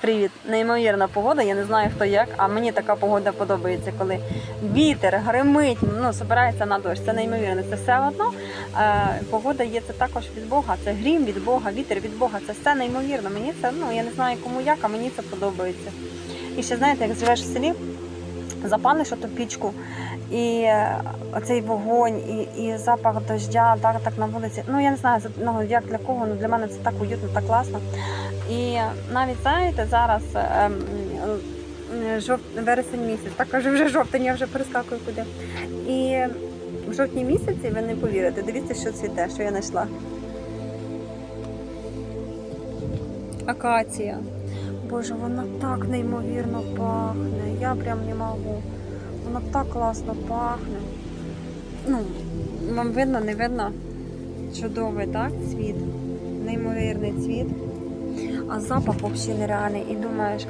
Привіт, неймовірна погода. Я не знаю хто як, а мені така погода подобається, коли вітер гримить, ну збирається на дощ. Це неймовірно. Це все одно. Е, погода є це також від Бога. Це грім від Бога, вітер від Бога. Це все неймовірно. Мені це ну я не знаю кому як, а мені це подобається. І ще знаєте, як живеш в селі, запалиш оту пічку. І е, оцей вогонь, і, і запах дождя, так, так на вулиці. Ну я не знаю, ну, як для кого, ну для мене це так уютно, так класно. І навіть знаєте, зараз ем, ем, жов... вересень місяць, так каже, вже жовтень, я вже перескакую куди. І в жовтні місяці ви не повірите, дивіться, що цвіте, що я знайшла. Акація. Боже, вона так неймовірно пахне. Я прям не можу. Вона так класно пахне. Ну, вам видно, не видно? Чудовий, так, цвіт. Неймовірний цвіт. А запах взагалі нереальний. І думаєш, е,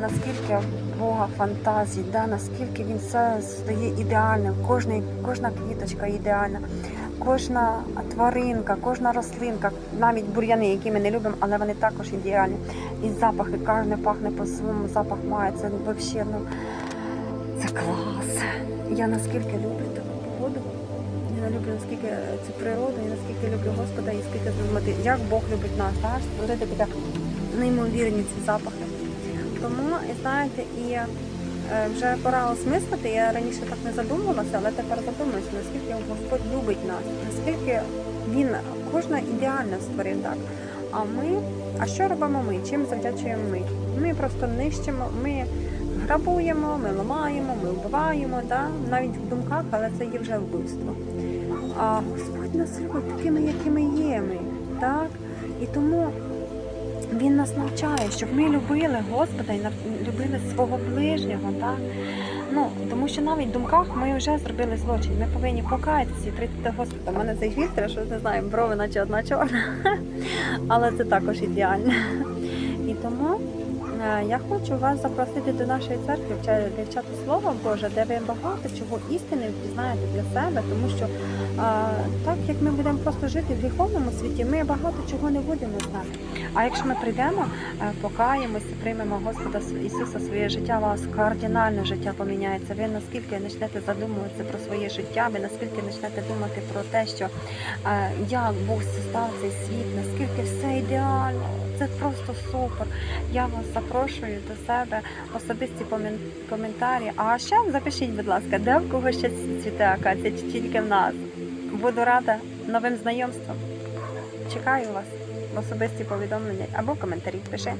наскільки в Бога фантазії, да, наскільки він все стає ідеальним. Кожний, кожна квіточка ідеальна, кожна тваринка, кожна рослинка, навіть бур'яни, які ми не любимо, але вони також ідеальні. І запахи, кожне пахне по-своєму, запах має. Це взагалі, ну, це клас. Я наскільки люблю таку погоду. Я люблю наскільки цю природу, і наскільки люблю Господа, і скільки думати, як Бог любить нас, знаєш, створити такі неймовірні ці запахи. Тому, знаєте, і е, вже пора осмислити. Я раніше так не задумувалася, але тепер задумуюся, наскільки Господь любить нас, наскільки він кожна ідеально створив так. А ми, а що робимо ми? Чим завдячуємо ми? Ми просто нищимо, ми грабуємо, ми ламаємо, ми вбиваємо, да? навіть в думках, але це є вже вбивство. А Господь нас любить такими, якими є ми. Так? І тому Він нас навчає, щоб ми любили Господа і любили свого ближнього. Так? Ну, тому що навіть в думках ми вже зробили злочин. Ми повинні покаятися і прийти до Господа. У мене цей фільтр, що не знаю, брови наче одна чорна, але це також ідеально. Тому е, я хочу вас запросити до нашої церкви вча- вивчати Слово Боже, де ви багато чого істини впізнаєте для себе, тому що е, так як ми будемо просто жити в гріховному світі, ми багато чого не будемо знати. А якщо ми прийдемо, е, покаємося, приймемо Господа Ісуса своє життя, у вас кардинально життя поміняється. Ви наскільки почнете задумуватися про своє життя, ви наскільки почнете думати про те, що е, як Бог создав цей світ, наскільки все ідеально. Це просто супер. Я вас запрошую до себе особисті коментарі. А ще запишіть, будь ласка, де в кого ще цвіте акація, чи тільки в нас. Буду рада новим знайомствам. Чекаю вас в особисті повідомлення або коментарі. Пиши.